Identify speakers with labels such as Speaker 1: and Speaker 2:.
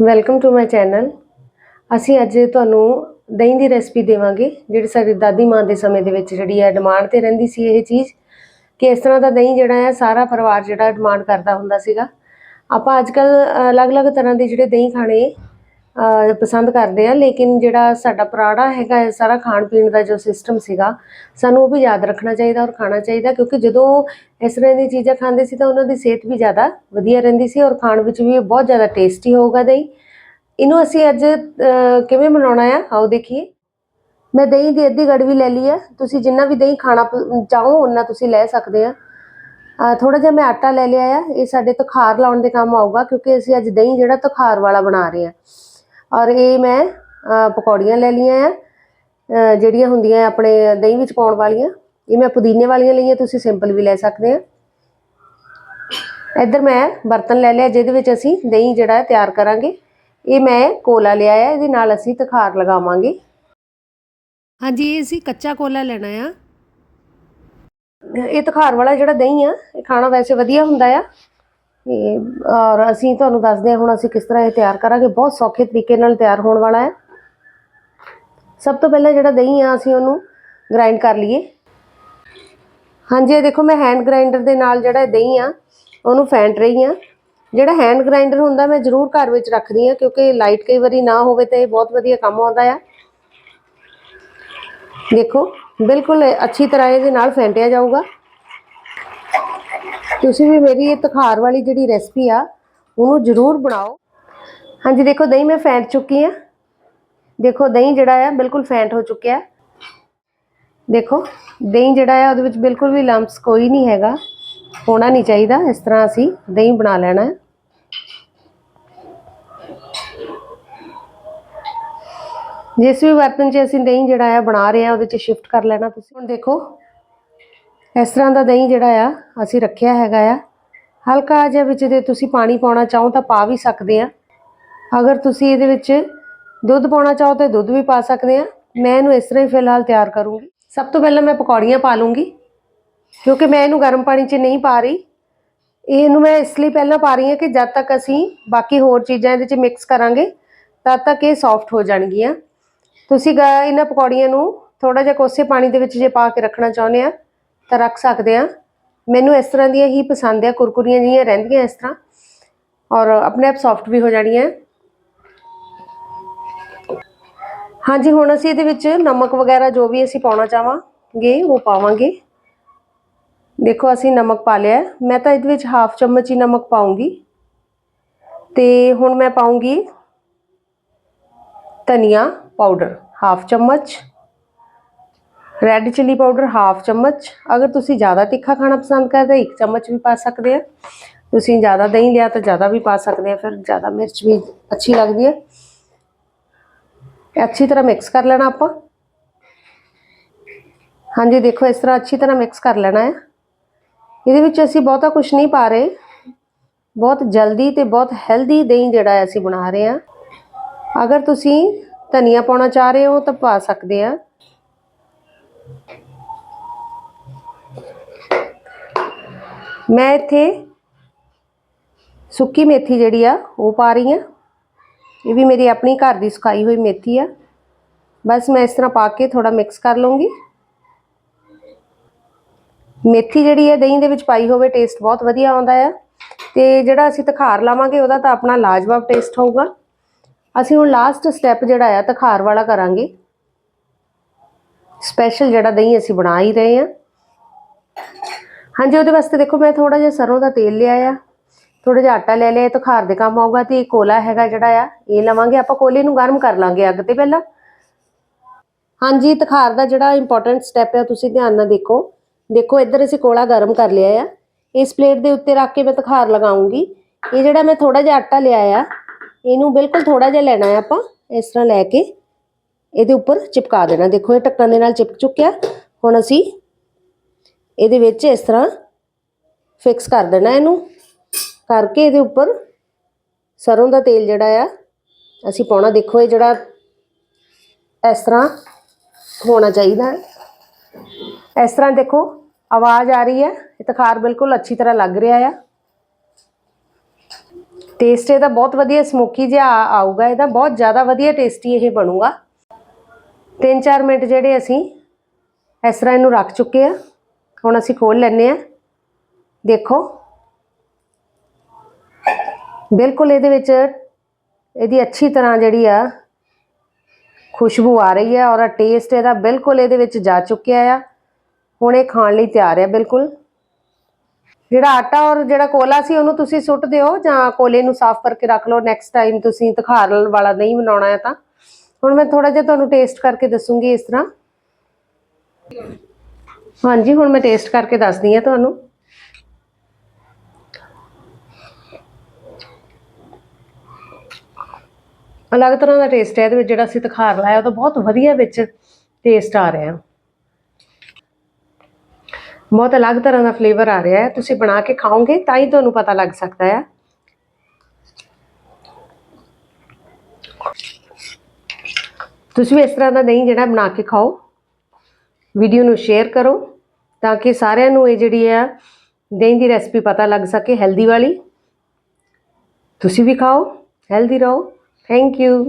Speaker 1: Welcome to my channel ਅਸੀਂ ਅੱਜ ਤੁਹਾਨੂੰ ਦਹੀਂ ਦੀ ਰੈਸਪੀ ਦੇਵਾਂਗੇ, ਜਿਹੜੀ ਸਾਡੀ ਦਾਦੀ ਮਾਂ ਦੇ ਸਮੇਂ ਦੇ ਵਿੱਚ ਜਿਹੜੀ ਹੈ ਡਿਮਾਂਡ ਤੇ ਰਹਿੰਦੀ ਸੀ ਇਹ ਚੀਜ਼, ਕਿ ਇਸ ਤਰ੍ਹਾਂ ਦਾ ਦਹੀਂ ਜਿਹੜਾ ਹੈ ਸਾਰਾ ਪਰਿਵਾਰ ਜਿਹੜਾ ਡਿਮਾਂਡ ਕਰਦਾ ਹੁੰਦਾ ਸੀਗਾ। ਆਪਾਂ ਅੱਜ ਕੱਲ ਅਲੱਗ-ਅਲੱਗ ਤਰ੍ਹਾਂ ਦੇ ਜਿਹੜੇ ਦਹੀਂ ਖਾਣੇ ਪਸੰਦ ਕਰਦੇ ਆ, ਲੇਕਿਨ ਜਿਹੜਾ ਸਾਡਾ ਪੁਰਾਣਾ ਹੈਗਾ ਹੈ ਸਾਰਾ ਖਾਣ ਪੀਣ ਦਾ ਜੋ ਸਿਸਟਮ ਸੀਗਾ, ਸਾਨੂੰ ਉਹ ਵੀ ਯਾਦ ਰੱਖਣਾ ਚਾਹੀਦਾ ਔਰ ਖਾਣਾ ਚਾਹੀਦਾ, ਕਿਉਂਕਿ ਜਦੋਂ ਇਸ ਤਰ੍ਹਾਂ ਦੀਆਂ ਚੀਜ਼ਾਂ ਖਾਂਦੇ ਸੀ ਤਾਂ ਉਹਨਾਂ ਦੀ ਸਿਹਤ ਵੀ ਜ਼ਿਆਦਾ ਵਧੀਆ ਰਹਿੰਦੀ ਸੀ ਔਰ ਖਾਣ ਵਿੱਚ ਵੀ ਬਹੁਤ ਜ਼ਿਆਦਾ ਟੇਸਟੀ ਹੋਊਗਾ ਦਹੀਂ। ਇਹਨੂੰ ਅਸੀਂ ਅੱਜ ਕਿਵੇਂ ਬਣਾਉਣਾ ਆ? ਆਓ ਦੇਖੀਏ। ਮੈਂ ਦਹੀਂ ਦੀ ਅੱਧੀ ਗੜਵੀ ਲੈ ਲਈ ਆ। ਤੁਸੀਂ ਜਿੰਨਾ ਵੀ ਦਹੀਂ ਖਾਣਾ ਚਾਹੋ ਉਹਨਾਂ ਤੁਸੀਂ ਲੈ ਸਕਦੇ ਆ। ਥੋੜਾ ਜਿਹਾ ਮੈਂ ਆਟਾ ਲੈ ਲਿਆ ਆ। ਇਹ ਸਾਡੇ ਤਖਾਰ ਲਾਉਣ ਦੇ ਕੰਮ ਆਊਗਾ, ਕਿਉਂਕਿ ਅਸੀਂ ਅੱਜ ਦਹੀਂ ਜਿਹੜਾ ਤਖਾਰ ਵਾਲਾ ਬਣਾ ਰਹੇ ਆ। ਔਰ ਇਹ ਮੈਂ ਪਕੌੜੀਆਂ ਲੈ ਲਈਆਂ ਆ ਜਿਹੜੀਆਂ ਹੁੰਦੀਆਂ ਆਪਣੇ ਦਹੀਂ ਵਿੱਚ ਪਾਉਣ ਵਾਲੀਆਂ। ਇਹ ਮੈਂ ਪੁਦੀਨੇ ਵਾਲੀਆਂ ਲਈਆਂ, ਤੁਸੀਂ ਸਿੰਪਲ ਵੀ ਲੈ ਸਕਦੇ ਆ। ਇੱਧਰ ਮੈਂ ਬਰਤਨ ਲੈ ਲਿਆ, ਜਿਹਦੇ ਵਿੱਚ ਅਸੀਂ ਦਹੀਂ ਜਿਹੜਾ ਤਿਆਰ ਕਰਾਂਗੇ। ਇਹ ਮੈਂ ਕੋਲਾ ਲਿਆ ਹੈ ਇਹਦੇ ਨਾਲ ਅਸੀਂ ਤਖਾਰ ਲਗਾਵਾਂਗੇ। ਹਾਂਜੀ, ਇਹ ਅਸੀਂ ਕੱਚਾ ਕੋਲਾ ਲੈਣਾ ਆ। ਇਹ ਤਖਾਰ ਵਾਲਾ ਜਿਹੜਾ ਦਹੀਂ ਆ, ਇਹ ਖਾਣਾ ਵੈਸੇ ਵਧੀਆ ਹੁੰਦਾ ਆ। ਤੇ ਔਰ ਅਸੀਂ ਤੁਹਾਨੂੰ ਦੱਸਦੇ ਹਾਂ ਹੁਣ ਅਸੀਂ ਕਿਸ ਤਰ੍ਹਾਂ ਇਹ ਤਿਆਰ ਕਰਾਂਗੇ। ਬਹੁਤ ਸੌਖੇ ਤਰੀਕੇ ਨਾਲ ਤਿਆਰ ਹੋਣ ਵਾਲਾ ਹੈ। ਸਭ ਤੋਂ ਪਹਿਲਾਂ ਜਿਹੜਾ ਦਹੀਂ ਆ, ਅਸੀਂ ਉਹਨੂੰ ਗ੍ਰਾਈਂਡ ਕਰ ਲਈਏ। ਹਾਂਜੀ, ਇਹ ਦੇਖੋ ਮੈਂ ਹੈਂਡ ਗ੍ਰਾਈਂਡਰ ਦੇ ਨਾਲ ਜਿਹੜਾ ਦਹੀਂ ਆ, ਉਹਨੂੰ ਫੈਂਟ ਰਹੀ ਆ ਜਿਹੜਾ ਹੈਂਡ ਗ੍ਰਾਈਂਡਰ ਹੁੰਦਾ, ਮੈਂ ਜ਼ਰੂਰ ਘਰ ਵਿੱਚ ਰੱਖਦੀ ਆ ਕਿਉਂਕਿ ਲਾਈਟ ਕਈ ਵਾਰੀ ਨਾ ਹੋਵੇ ਤਾਂ ਇਹ ਬਹੁਤ ਵਧੀਆ ਕੰਮ ਆਉਂਦਾ ਆ। ਦੇਖੋ, ਬਿਲਕੁਲ ਅੱਛੀ ਤਰ੍ਹਾਂ ਇਹਦੇ ਨਾਲ ਫੈਂਟਿਆ ਜਾਊਗਾ। ਤੁਸੀਂ ਵੀ ਮੇਰੀ ਇਹ ਤਖਾਰ ਵਾਲੀ ਜਿਹੜੀ ਰੈਸਪੀ ਆ, ਉਹਨੂੰ ਜ਼ਰੂਰ ਬਣਾਓ। ਹਾਂਜੀ, ਦੇਖੋ, ਦਹੀਂ ਮੈਂ ਫੈਂਟ ਚੁੱਕੀ ਆ। ਦੇਖੋ, ਦਹੀਂ ਜਿਹੜਾ ਆ, ਬਿਲਕੁਲ ਫੈਂਟ ਹੋ ਚੁੱਕਿਆ। ਦੇਖੋ, ਦਹੀਂ ਜਿਹੜਾ ਆ, ਉਹਦੇ ਵਿੱਚ ਬਿਲਕੁਲ ਵੀ ਲੰਪਸ ਕੋਈ ਨਹੀਂ ਹੈਗਾ। ਹੋਣਾ ਨਹੀਂ ਚਾਹੀਦਾ, ਇਸ ਤਰ੍ਹਾਂ ਅਸੀਂ ਦਹੀਂ ਬਣਾ ਲੈਣਾ ਹੈ। ਜਿਸ ਵੀ ਬਰਤਨ 'ਚ ਅਸੀਂ ਦਹੀਂ ਜਿਹੜਾ ਆ ਬਣਾ ਰਹੇ ਆ, ਉਹਦੇ 'ਚ ਸ਼ਿਫਟ ਕਰ ਲੈਣਾ ਤੁਸੀਂ। ਹੁਣ ਦੇਖੋ ਇਸ ਤਰ੍ਹਾਂ ਦਾ ਦਹੀਂ ਜਿਹੜਾ ਆ, ਅਸੀਂ ਰੱਖਿਆ ਹੈਗਾ ਆ। ਹਲਕਾ ਜਿਹਾ ਵਿੱਚ ਜੇ ਤੁਸੀਂ ਪਾਣੀ ਪਾਉਣਾ ਚਾਹੋ ਤਾਂ ਪਾ ਵੀ ਸਕਦੇ ਆ। ਅਗਰ ਤੁਸੀਂ ਇਹਦੇ ਵਿੱਚ ਦੁੱਧ ਪਾਉਣਾ ਚਾਹੋ ਤਾਂ ਦੁੱਧ ਵੀ ਪਾ ਸਕਦੇ ਆ। ਮੈਂ ਇਹਨੂੰ ਇਸ ਤਰ੍ਹਾਂ ਹੀ ਫਿਲਹਾਲ ਤਿਆਰ ਕਰੂੰਗੀ। ਸਭ ਤੋਂ ਪਹਿਲਾਂ ਮੈਂ ਪਕੌੜੀਆਂ ਪਾ ਲੂੰਗੀ, ਕਿਉਂਕਿ ਮੈਂ ਇਹਨੂੰ ਗਰਮ ਪਾਣੀ 'ਚ ਨਹੀਂ ਪਾ ਰਹੀ। ਇਹਨੂੰ ਮੈਂ ਇਸ ਲਈ ਪਹਿਲਾਂ ਪਾ ਰਹੀ ਹਾਂ ਕਿ ਜਦ ਤੱਕ ਅਸੀਂ ਬਾਕੀ ਹੋਰ ਚੀਜ਼ਾਂ ਇਹਦੇ 'ਚ ਮਿਕਸ ਕਰਾਂਗੇ, ਤਦ ਤੱਕ ਇਹ ਸੌਫਟ ਹੋ ਜਾਣਗੀਆਂ। ਤੁਸੀਂ ਗ- ਇਹਨਾਂ ਪਕੌੜੀਆਂ ਨੂੰ ਥੋੜਾ ਜਿਹਾ ਕੋਸੇ ਪਾਣੀ ਦੇ ਵਿੱਚ ਜੇ ਪਾ ਕੇ ਰੱਖਣਾ ਚਾਹੁੰਦੇ ਆ ਤਾਂ ਰੱਖ ਸਕਦੇ ਆ ਮੈਨੂੰ ਇਸ ਤਰ੍ਹਾਂ ਦੀਆਂ ਹੀ ਪਸੰਦ ਆ ਕੁਰਕੁਰੀਆਂ ਜਿਹੀਆਂ ਰਹਿੰਦੀਆਂ ਇਸ ਤਰ੍ਹਾਂ। ਔਰ ਆਪਣੇ ਆਪ ਸੌਫਟ ਵੀ ਹੋ ਜਾਣੀਆਂ। ਹਾਂਜੀ, ਹੁਣ ਅਸੀਂ ਇਹਦੇ ਵਿੱਚ ਨਮਕ ਵਗੈਰਾ ਜੋ ਵੀ ਅਸੀਂ ਪਾਉਣਾ ਚਾਹਾਂਗੇ, ਉਹ ਪਾਵਾਂਗੇ। ਦੇਖੋ, ਅਸੀਂ ਨਮਕ ਪਾ ਲਿਆ ਮੈਂ ਤਾਂ ਇਹਦੇ ਵਿੱਚ ਹਾਫ ਚਮਚ ਹੀ ਨਮਕ ਪਾਉਂਗੀ। ਤੇ ਹੁਣ ਮੈਂ ਪਾਉਂਗੀ ਧਨੀਆ ਪਾਊਡਰ ਹਾਫ ਚਮਚ। ਰੈੱਡ ਚਿੱਲੀ ਪਾਊਡਰ ਹਾਫ ਚਮਚ। ਅਗਰ ਤੁਸੀਂ ਜ਼ਿਆਦਾ ਤਿੱਖਾ ਖਾਣਾ ਪਸੰਦ ਕਰਦੇ, ਇੱਕ ਚਮਚ ਵੀ ਪਾ ਸਕਦੇ ਆ। ਤੁਸੀਂ ਜ਼ਿਆਦਾ ਦਹੀਂ ਲਿਆ ਤਾਂ ਜ਼ਿਆਦਾ ਵੀ ਪਾ ਸਕਦੇ ਆ। ਫਿਰ ਜ਼ਿਆਦਾ ਮਿਰਚ ਵੀ ਅੱਛੀ ਲੱਗਦੀ ਹੈ ਅੱਛੀ ਤਰ੍ਹਾਂ ਮਿਕਸ ਕਰ ਲੈਣਾ ਆਪਾਂ। ਹਾਂਜੀ, ਦੇਖੋ, ਇਸ ਤਰ੍ਹਾਂ ਅੱਛੀ ਤਰ੍ਹਾਂ ਮਿਕਸ ਕਰ ਲੈਣਾ ਹੈ ਇਹਦੇ ਵਿੱਚ ਅਸੀਂ ਬਹੁਤਾ ਕੁਝ ਨਹੀਂ ਪਾ ਰਹੇ। ਬਹੁਤ ਜਲਦੀ ਤੇ ਬਹੁਤ ਹੈਲਦੀ ਦਹੀਂ ਜਿਹੜਾ ਹੈ ਅਸੀਂ ਬਣਾ ਰਹੇ ਹਾਂ ਅਗਰ ਤੁਸੀਂ ਧਨੀਆ ਪਾਉਣਾ ਚਾਹ ਰਹੇ ਹੋ ਤਾਂ ਪਾ ਸਕਦੇ ਆ। ਮੈਂ ਇੱਥੇ ਸੁੱਕੀ ਮੇਥੀ ਜਿਹੜੀ ਆ, ਉਹ ਪਾ ਰਹੀ ਆ ਇਹ ਵੀ ਮੇਰੀ ਆਪਣੀ ਘਰ ਦੀ ਸੁਕਾਈ ਹੋਈ ਮੇਥੀ ਆ। ਬਸ ਮੈਂ ਇਸ ਤਰ੍ਹਾਂ ਪਾ ਕੇ ਥੋੜਾ ਮਿਕਸ ਕਰ ਲਵਾਂਗੀ ਮੇਥੀ ਜਿਹੜੀ ਹੈ ਦਹੀਂ ਦੇ ਵਿੱਚ ਪਾਈ ਹੋਵੇ ਟੇਸਟ ਬਹੁਤ ਵਧੀਆ ਆਉਂਦਾ ਆ। ਤੇ ਜਿਹੜਾ ਅਸੀਂ ਤਖਾਰ ਲਾਵਾਂਗੇ, ਉਹਦਾ ਤਾਂ ਆਪਣਾ ਲਾਜਵਾਬ ਟੇਸਟ ਹੋਊਗਾ। ਅਸੀਂ ਹੁਣ ਲਾਸਟ ਸਟੈਪ ਜਿਹੜਾ ਆ, ਤਖਾਰ ਵਾਲਾ ਕਰਾਂਗੇ। ਸਪੈਸ਼ਲ ਜਿਹੜਾ ਦਹੀਂ ਅਸੀਂ ਬਣਾ ਹੀ ਰਹੇ ਹਾਂ। ਹਾਂਜੀ, ਉਹਦੇ ਵਾਸਤੇ ਦੇਖੋ ਮੈਂ ਥੋੜਾ ਜਿਹਾ ਸਰੋਂ ਦਾ ਤੇਲ ਲਿਆ ਆ। ਥੋੜਾ ਜਿਹਾ ਆਟਾ ਲੈ ਲਿਆ, ਇਹ ਤਖਾਰ ਦੇ ਕੰਮ ਆਊਗਾ ਤੇ ਇਹ ਕੋਲਾ ਹੈਗਾ ਜਿਹੜਾ ਆ, ਇਹ ਲਵਾਂਗੇ। ਆਪਾਂ ਕੋਲੇ ਨੂੰ ਗਰਮ ਕਰ ਲਾਂਗੇ ਅੱਗ ਤੇ ਪਹਿਲਾਂ। ਹਾਂਜੀ ਤਖਾਰ ਦਾ ਜਿਹੜਾ ਇੰਪੋਰਟੈਂਟ ਸਟੈਪ ਹੈ ਤੁਸੀਂ ਧਿਆਨ ਨਾਲ ਦੇਖੋ। ਦੇਖੋ, ਇੱਧਰ ਅਸੀਂ ਕੋਲਾ ਗਰਮ ਕਰ ਲਿਆ ਆ। ਇਸ ਪਲੇਟ ਦੇ ਉੱਤੇ ਰੱਖ ਕੇ ਮੈਂ ਤਖਾਰ ਲਗਾਉਂਗੀ। ਇਹ ਜਿਹੜਾ ਮੈਂ ਥੋੜਾ ਜਿਹਾ ਆਟਾ ਲਿਆ ਆ, ਇਹਨੂੰ ਬਿਲਕੁਲ ਥੋੜਾ ਜਿਹਾ ਲੈਣਾ ਆ ਆਪਾਂ, ਇਸ ਤਰ੍ਹਾਂ ਲੈ ਕੇ। ਇਹਦੇ ਉੱਪਰ ਚਿਪਕਾ ਦੇਣਾ। ਦੇਖੋ, ਇਹ ਢੱਕਣ ਦੇ ਨਾਲ ਚਿਪਕ ਚੁੱਕਿਆ। ਹੁਣ ਅਸੀਂ ਇਹਦੇ ਵਿੱਚ ਇਸ ਤਰ੍ਹਾਂ ਫਿਕਸ ਕਰ ਦੇਣਾ ਇਹਨੂੰ। ਕਰਕੇ ਇਹਦੇ ਉੱਪਰ ਸਰੋਂ ਦਾ ਤੇਲ ਜਿਹੜਾ ਆ, ਅਸੀਂ ਪਾਉਣਾ। ਦੇਖੋ, ਇਹ ਜਿਹੜਾ ਇਸ ਤਰ੍ਹਾਂ ਹੋਣਾ ਚਾਹੀਦਾ ਹੈ। ਇਸ ਤਰ੍ਹਾਂ ਦੇਖੋ, ਆਵਾਜ਼ ਆ ਰਹੀ ਹੈ। ਇਹ ਤਖਾਰ ਬਿਲਕੁਲ ਅੱਛੀ ਤਰ੍ਹਾਂ ਲੱਗ ਰਿਹਾ ਆ। ਟੇਸਟ ਇਹਦਾ ਬਹੁਤ ਵਧੀਆ ਸਮੋਕੀ ਜਿਹਾ ਆ- ਆਊਗਾ। ਇਹਦਾ ਬਹੁਤ ਜ਼ਿਆਦਾ ਵਧੀਆ ਟੇਸਟੀ ਇਹ ਬਣੂਗਾ। 3-4 ਮਿੰਟ ਜਿਹੜੇ ਅਸੀਂ ਇਸ ਤਰ੍ਹਾਂ ਇਹਨੂੰ ਰੱਖ ਚੁੱਕੇ ਆ। ਹੁਣ ਅਸੀਂ ਖੋਲ ਲੈਨੇ ਆ ਦੇਖੋ। ਬਿਲਕੁਲ ਇਹਦੇ ਵਿੱਚ ਇਹਦੀ ਅੱਛੀ ਤਰ੍ਹਾਂ ਜਿਹੜੀ ਆ, ਖੁਸ਼ਬੂ ਆ ਰਹੀ ਹੈ ਔਰ ਟੇਸਟ ਇਹਦਾ ਬਿਲਕੁਲ ਇਹਦੇ ਵਿੱਚ ਜਾ ਚੁੱਕਿਆ ਆ। ਹੁਣ ਇਹ ਖਾਣ ਲਈ ਤਿਆਰ ਹੈ ਬਿਲਕੁਲ। ਜਿਹੜਾ ਆਟਾ ਔਰ ਜਿਹੜਾ ਕੋਲਾ ਸੀ ਉਹਨੂੰ ਤੁਸੀਂ ਸੁੱਟ ਦਿਓ ਜਾਂ ਕੋਲੇ ਨੂੰ ਸਾਫ਼ ਕਰਕੇ ਰੱਖ ਲਓ। ਨੈਕਸਟ ਟਾਈਮ ਤੁਸੀਂ ਤਖਾਰ ਵਾਲਾ ਨਹੀਂ ਬਣਾਉਣਾ ਹੈ ਤਾਂ। ਹੁਣ ਮੈਂ ਥੋੜਾ ਜਿਹਾ ਤੁਹਾਨੂੰ ਟੇਸਟ ਕਰਕੇ ਦੱਸੂਗੀ ਇਸ ਤਰ੍ਹਾਂ। ਹਾਂਜੀ, ਹੁਣ ਮੈਂ ਟੇਸਟ ਕਰਕੇ ਦੱਸਦੀ ਹਾਂ ਤੁਹਾਨੂੰ। ਅਲੱਗ ਤਰ੍ਹਾਂ ਦਾ ਟੇਸਟ ਹੈ, ਇਹਦੇ ਵਿੱਚ ਜਿਹੜਾ ਅਸੀਂ ਤਖਾਰ ਲਾਇਆ, ਉਹ ਤਾਂ ਬਹੁਤ ਵਧੀਆ ਵਿੱਚ ਟੇਸਟ ਆ ਰਿਹਾ। ਬਹੁਤ ਅਲੱਗ ਤਰ੍ਹਾਂ ਦਾ ਫਲੇਵਰ ਆ ਰਿਹਾ ਹੈ। ਤੁਸੀਂ ਬਣਾ ਕੇ ਖਾਓਗੇ, ਤਾਂ ਹੀ ਤੁਹਾਨੂੰ ਪਤਾ ਲੱਗ ਸਕਦਾ ਹੈ। ਤੁਸੀਂ ਵੀ ਇਸ ਤਰ੍ਹਾਂ ਦਾ ਦਹੀਂ ਜਿਹੜਾ ਬਣਾ ਕੇ ਖਾਓ। ਵੀਡੀਓ ਨੂੰ ਸ਼ੇਅਰ ਕਰੋ ਤਾਂ ਕਿ ਸਾਰਿਆਂ ਨੂੰ ਇਹ ਜਿਹੜੀ ਆ ਦਹੀਂ ਦੀ ਰੈਸਪੀ ਪਤਾ ਲੱਗ ਸਕੇ ਹੈਲਦੀ ਵਾਲੀ। ਤੁਸੀਂ ਵੀ ਖਾਓ ਹੈਲਦੀ ਰਹੋ। Thank you